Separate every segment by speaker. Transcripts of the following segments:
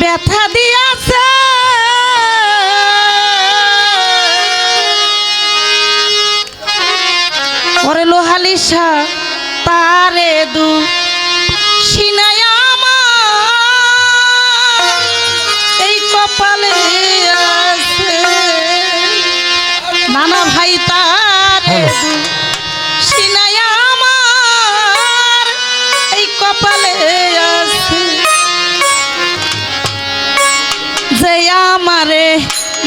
Speaker 1: ব্যথা দিয়াছে। ওরে লোহালি তারে দু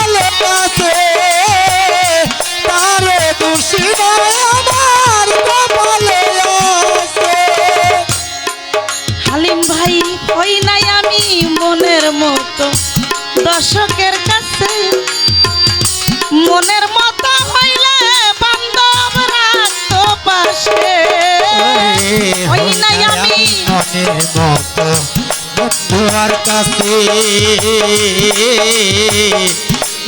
Speaker 1: ভালোবাসে তার দুশ্মন আমার কপালে হালিম ভাই হই নাই আমি মনের মতো দর্শকের কাছে। মনের মতো হইলে বান্ধব রাখতো পাশে। হই নাই আমি
Speaker 2: মনের মতো বন্ধুর
Speaker 1: কাছে।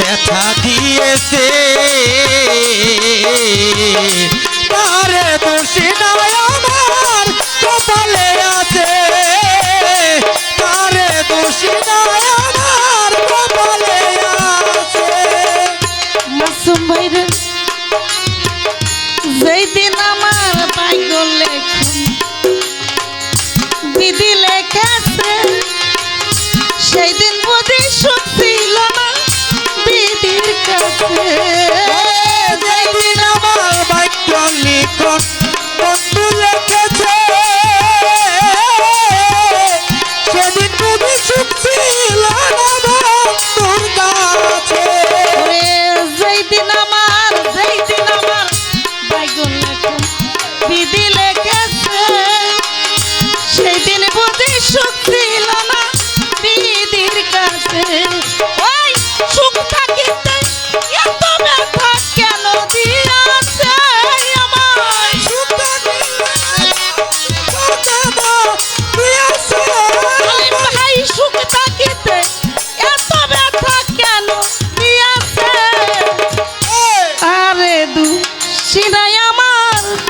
Speaker 2: ব্যথা দিয়েছে। নিকট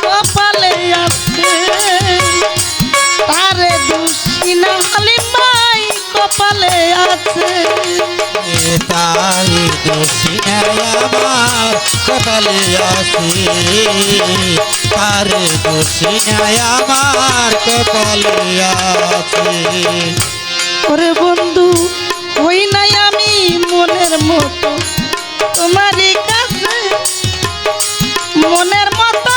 Speaker 2: কপালে আছে।
Speaker 1: আরে দুশিনা কপালে আছে।
Speaker 2: তার আমার কপালে আছে।
Speaker 1: বন্ধু হই নাই আমি মনের মতো। তোমারই কাছে মনের মতো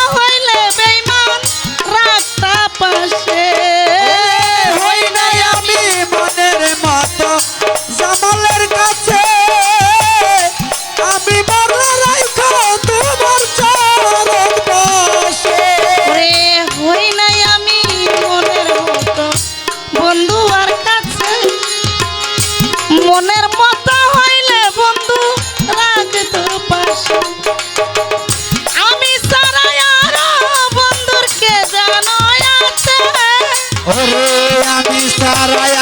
Speaker 1: ওরে আমি সারায়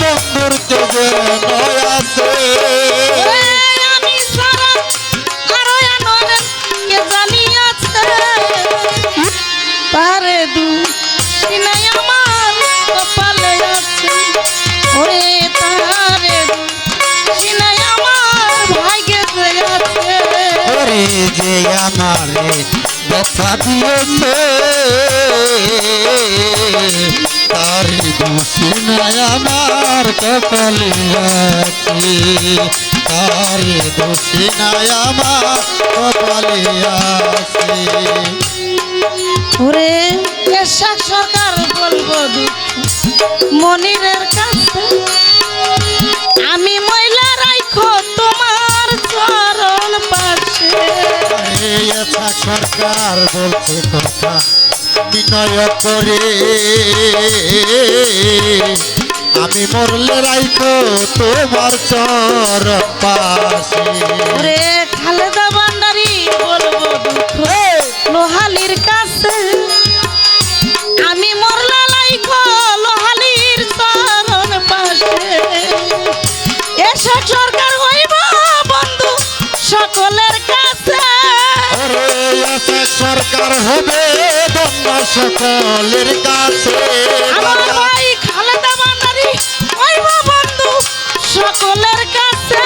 Speaker 1: বন্ধুর চোখে নয়াতে পারে দু আমার কপালে আছে।
Speaker 2: ওরে তারে সিনাই আমার ভাইকে আছে
Speaker 1: ওরে যে
Speaker 2: আমারে দফা দিয়েছে নাই আমার কপালে আছে। তার দোষী আমার কপালে আছে।
Speaker 1: ওরে এরশাদ সরকার বলব মনিরের কাছে আমি মহিলা রাইখো তোমার চরণ পাশে।
Speaker 2: এই সরকার বলছে কথা। বিনয় করে। আমি মরলে রাইখো তোমার চর পাশে
Speaker 1: খালেদা ভান্ডারি বলব দুঃখ। লোহালির কাছে আমি মরলা লাইখো লোহালির চরণ পাশে এসব সরকার হইব বন্ধু সকলের কাছে।
Speaker 2: সরকার হবে বন্য সকলের কাছে
Speaker 1: আমার ভাই খালেদা ভান্ডারি হইব বন্ধু সকলের কাছে।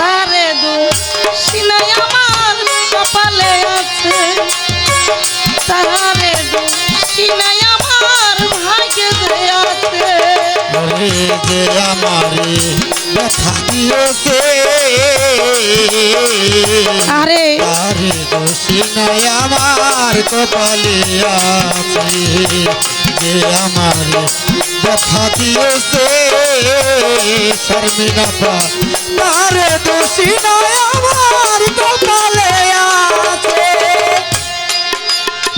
Speaker 1: তারে দু সিনাই আমার কপালে আছে। তারে দু সিনাই
Speaker 2: ওরে যে আমারে ব্যথা দিয়েছে
Speaker 1: আরে।
Speaker 2: আরে দোষী নাই আমার কপালে আছে যে আমার ব্যথা দিয়েছে শর্মিনা পা আরে দোষী নাই আমার কপালে আছে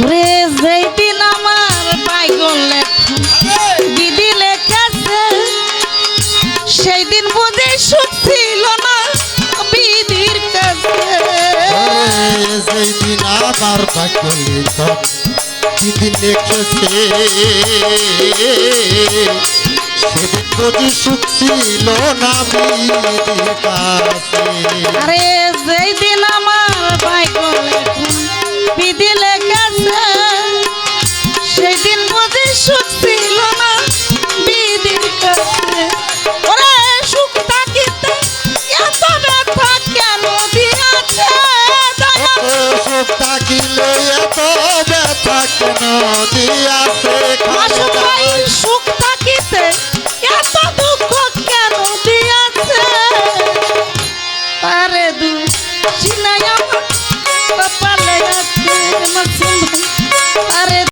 Speaker 1: রে যেই আমার
Speaker 2: লিখন দিদি লিখেছে সেদিন বুঝি সুখ ছিল না
Speaker 1: আমার বাইকলে বিধি লেখাছে সেদিন সুখ
Speaker 2: থাকিলে এত ব্যথা দিয়াছে